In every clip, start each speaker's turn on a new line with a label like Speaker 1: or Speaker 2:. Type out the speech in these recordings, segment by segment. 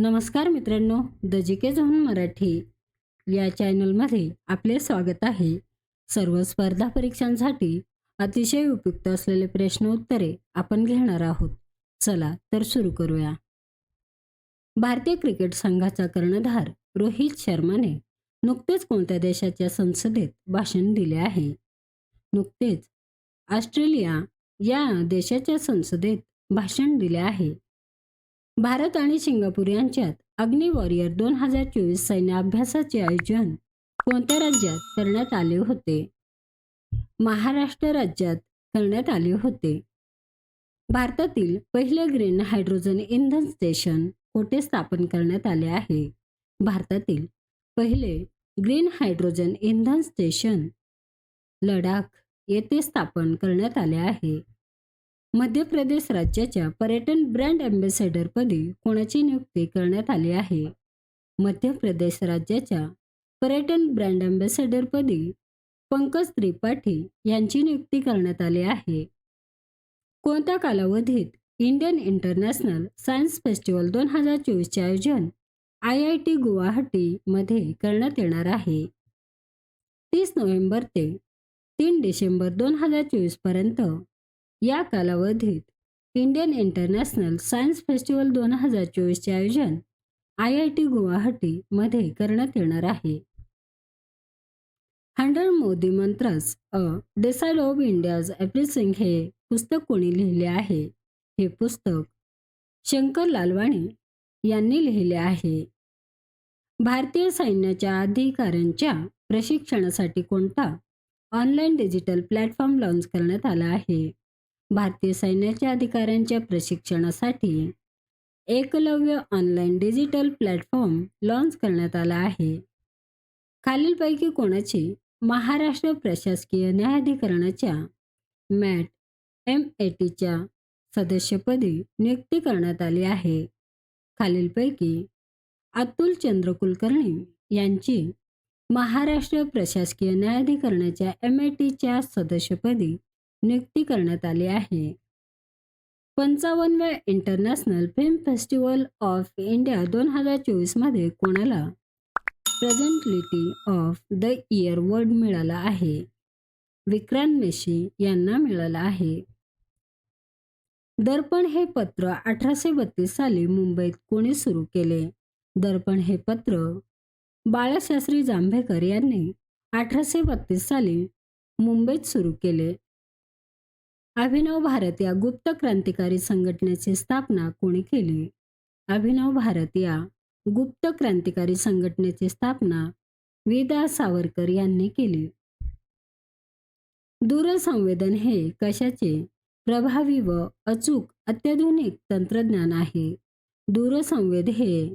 Speaker 1: नमस्कार मित्रांनो the G K zone Marathi या चॅनलमध्ये आपले स्वागत आहे. सर्व स्पर्धा परीक्षांसाठी अतिशय उपयुक्त असलेले प्रश्न उत्तरे आपण घेणार आहोत. चला तर सुरू करूया. भारतीय क्रिकेट संघाचा कर्णधार रोहित शर्माने नुकतेच कोणत्या देशाच्या संसदेत भाषण दिले आहे? नुकतेच ऑस्ट्रेलिया या देशाच्या संसदेत भाषण दिले आहे. भारत आणि सिंगापूर यांच्यात अग्नि वॉरियर दोन हजार चोवीस सैन्य अभ्यासाचे आयोजन कोणत्या राज्यात करण्यात आले होते? महाराष्ट्र राज्यात करण्यात आले होते. भारतातील पहिले ग्रीन हायड्रोजन इंधन स्टेशन कोठे स्थापन करण्यात आले आहे? भारतातील पहिले ग्रीन हायड्रोजन इंधन स्टेशन लडाख येथे स्थापन करण्यात आले आहे. मध्य प्रदेश राज्याच्या पर्यटन ब्रँड अँबेसेडरपदी कोणाची नियुक्ती करण्यात आली आहे? मध्य प्रदेश राज्याच्या पर्यटन ब्रँड अँबेसेडरपदी पंकज त्रिपाठी यांची नियुक्ती करण्यात आली आहे. कोणत्या कालावधीत इंडियन इंटरनॅशनल सायन्स फेस्टिवल दोन हजार चोवीसचे आयोजन आय आय टी गुवाहाटीमध्ये करण्यात येणार आहे? तीस नोव्हेंबर ते तीन डिसेंबर दोन हजार चोवीसपर्यंत या कालावधीत इंडियन इंटरनॅशनल सायन्स फेस्टिवल दोन हजार चोवीसचे आयोजन आय आय टी गुवाहाटीमध्ये करण्यात येणार आहे. Hundred Modi mantras a decide of India's everything हे पुस्तक कोणी लिहिले आहे? हे पुस्तक शंकर लालवाणी यांनी लिहिले आहे. भारतीय सैन्याच्या अधिकाऱ्यांच्या प्रशिक्षणासाठी कोणता ऑनलाईन डिजिटल प्लॅटफॉर्म लॉन्च करण्यात आला आहे? भारतीय सैन्याच्या अधिकाऱ्यांच्या प्रशिक्षणासाठी Eklavya online digital platform launch करण्यात आला आहे. खालीलपैकी कोणाची? महाराष्ट्र प्रशासकीय न्यायाधिकरणाच्या मॅट एम ए टीच्या सदस्यपदी नियुक्ती करण्यात आली आहे. खालीलपैकी अतुल चंद्र कुलकर्णी यांची महाराष्ट्र प्रशासकीय न्यायाधिकरणाच्या एम ए टीच्या सदस्यपदी नियुक्ती करण्यात आली आहे. पंचावन्नव्या international film festival of India दोन हजार चोवीसमध्ये कोणाला personality of the year award मिळाला आहे? विक्रांत मेशी यांना मिळाला आहे. दर्पण हे पत्र अठराशे बत्तीस साली मुंबईत कोणी सुरू केले? दर्पण हे पत्र बाळशास्त्री जांभेकर यांनी अठराशे बत्तीस साली मुंबईत सुरू केले. अभिनव भारत या गुप्त क्रांतिकारी संघटनेची स्थापना कोणी केली? अभिनव भारत या गुप्त क्रांतिकारी संघटनेची स्थापना विदा सावरकर यांनी केली. दूरसंवेदन हे कशाचे? प्रभावी व अचूक अत्याधुनिक तंत्रज्ञान आहे. दूरसंवेद हे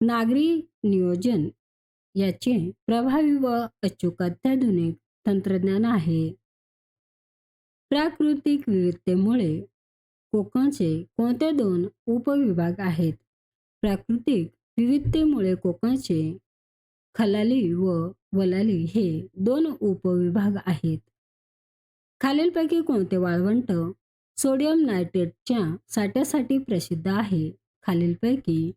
Speaker 1: नागरी नियोजन याचे प्रभावी व अचूक अत्याधुनिक तंत्रज्ञान आहे. प्राकृतिक विविधतेमुळे कोकणचे कोणते दोन उपविभाग आहेत? प्राकृतिक विविधतेमुळे कोकणचे खलाली व वलाली हे दोन उपविभाग आहेत. खालीलपैकी कोणते वाळवंट सोडियम नायट्रेटच्या साठ्यासाठी प्रसिद्ध आहे? खालीलपैकी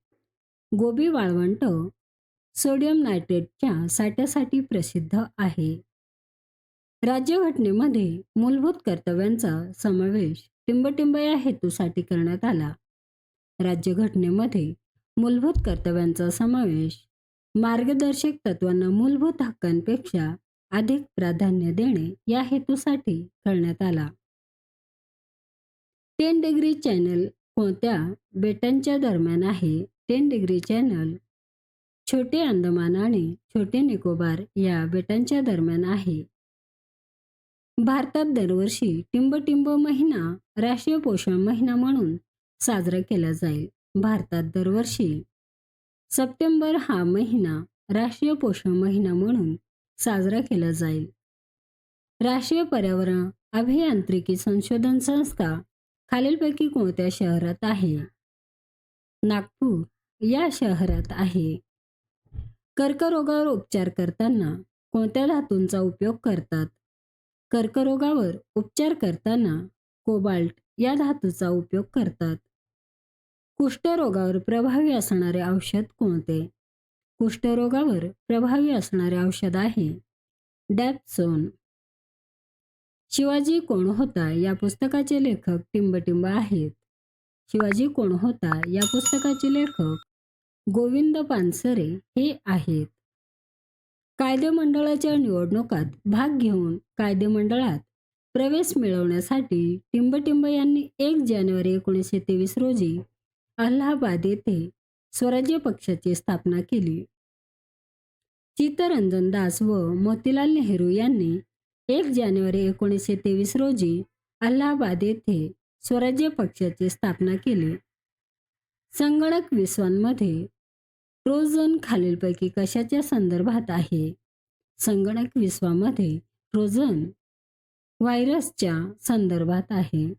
Speaker 1: गोबी वाळवंट सोडियम नायट्रेटच्या साठ्यासाठी प्रसिद्ध आहे. राज्यघटनेमध्ये मूलभूत कर्तव्यांचा समावेश टिंबटिंब या हेतूसाठी करण्यात आला. राज्यघटनेमध्ये मूलभूत कर्तव्यांचा समावेश मार्गदर्शक तत्वांना मूलभूत हक्कांपेक्षा अधिक प्राधान्य देणे या हेतूसाठी करण्यात आला. टेन डिग्री चॅनल कोणत्या बेटांच्या दरम्यान आहे? टेन डिग्री चॅनल छोटे अंदमान आणि छोटे निकोबार या बेटांच्या दरम्यान आहे. भारतात दरवर्षी टिंबटिंब महिना राष्ट्रीय पोषण महिना म्हणून साजरा केला जाईल. भारतात दरवर्षी सप्टेंबर हा महिना राष्ट्रीय पोषण महिना म्हणून साजरा केला जाईल. राष्ट्रीय पर्यावरण अभियांत्रिकी संशोधन संस्था खालीलपैकी कोणत्या शहरात आहे? नागपूर या शहरात आहे. कर्करोगावर उपचार करताना कोणत्या धातूंचा उपयोग करतात? कर्करोगावर उपचार करताना कोबाल्ट या धातूचा उपयोग करतात. कुष्ठरोगावर प्रभावी असणारे औषध कोणते? कुष्ठरोगावर प्रभावी असणारे औषध आहे डॅपसोन. शिवाजी कोण होता या पुस्तकाचे लेखक टिंबटिंब आहेत. शिवाजी कोण होता या पुस्तकाचे लेखक गोविंद पानसरे हे आहेत. कायदेमंडळाच्या निवडणुकात भाग घेऊन कायदेमंडळात प्रवेश मिळवण्यासाठी टिंबटिंब यांनी एक जानेवारी एकोणीसशे तेवीस रोजी अलाहाबाद येथे स्वराज्य पक्षाची स्थापना केली. चित्तरंजन दास व मोतीलाल नेहरू यांनी एक जानेवारी एकोणीसशे तेवीस रोजी अलाहाबाद येथे स्वराज्य पक्षाची स्थापना केली. संगणक विश्वांमध्ये ट्रोजन खालीलपैकी कशाच्या संदर्भात आहे? संगणक विश्वामध्ये ट्रोजन व्हायरसच्या संदर्भात आहे.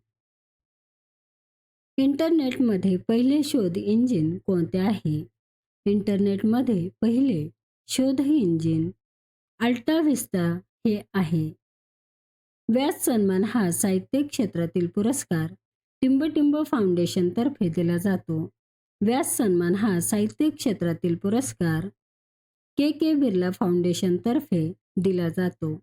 Speaker 1: इंटरनेटमध्ये पहिले शोध इंजिन कोणते आहे? इंटरनेटमध्ये पहिले शोध इंजिन अल्टाविस्ता हे आहे. व्यास सन्मान हा साहित्य क्षेत्रातील पुरस्कार टिंबटिंब फाउंडेशनतर्फे दिला जातो. व्यास सन्मान हा साहित्य क्षेत्रातील पुरस्कार के के बिर्ला फाउंडेशनतर्फे दिला जातो.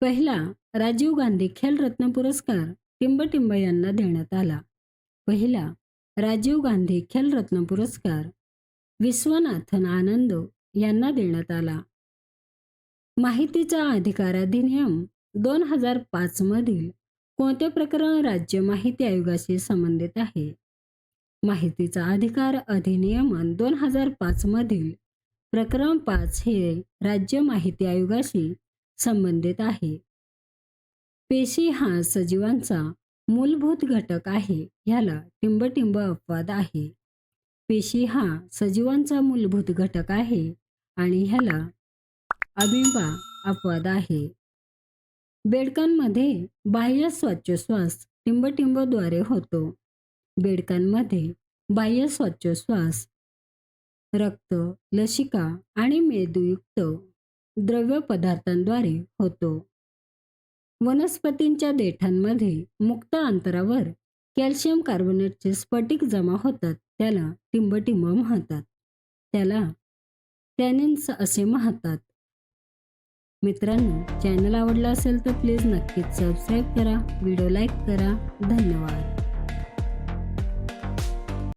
Speaker 1: पहिला राजीव गांधी खेलरत्न पुरस्कार टिंबटिंब यांना देण्यात आला. पहिला राजीव गांधी खेलरत्न पुरस्कार विश्वनाथन आनंद यांना देण्यात आला. माहितीचा अधिकार अधिनियम दोन हजार पाचमधील कोणते प्रकरण राज्य माहिती आयोगाशी संबंधित आहे? माहितीचा अधिकार अधिनियमन दोन हजार पाचमधील प्रकरण पाच हे राज्य माहिती आयोगाशी संबंधित आहे. पेशी हा सजीवांचा मूलभूत घटक आहे ह्याला टिंबटिंब अपवाद आहे. पेशी हा सजीवांचा मूलभूत घटक आहे आणि ह्याला अबिंबा अपवाद आहे. बेडकांमध्ये बाह्य श्वासोच्छ्वास टिंबटिंबद्वारे होतो. बेडकांमध्ये बाह्य श्वास रक्त लसिका आणि मेदयुक्त द्रव्य पदार्थांद्वारे होतो. वनस्पतींच्या देठांमध्ये मुक्त अंतरावर कॅल्शियम कार्बोनेटचे स्फटिक जमा होतात त्याला टिंबटिंब म्हणतात. त्याला टॅनिन्स असे म्हणतात. मित्रांनो चॅनल आवडला असेल तर प्लीज नक्कीच सबस्क्राईब करा व्हिडिओ लाईक करा. धन्यवाद.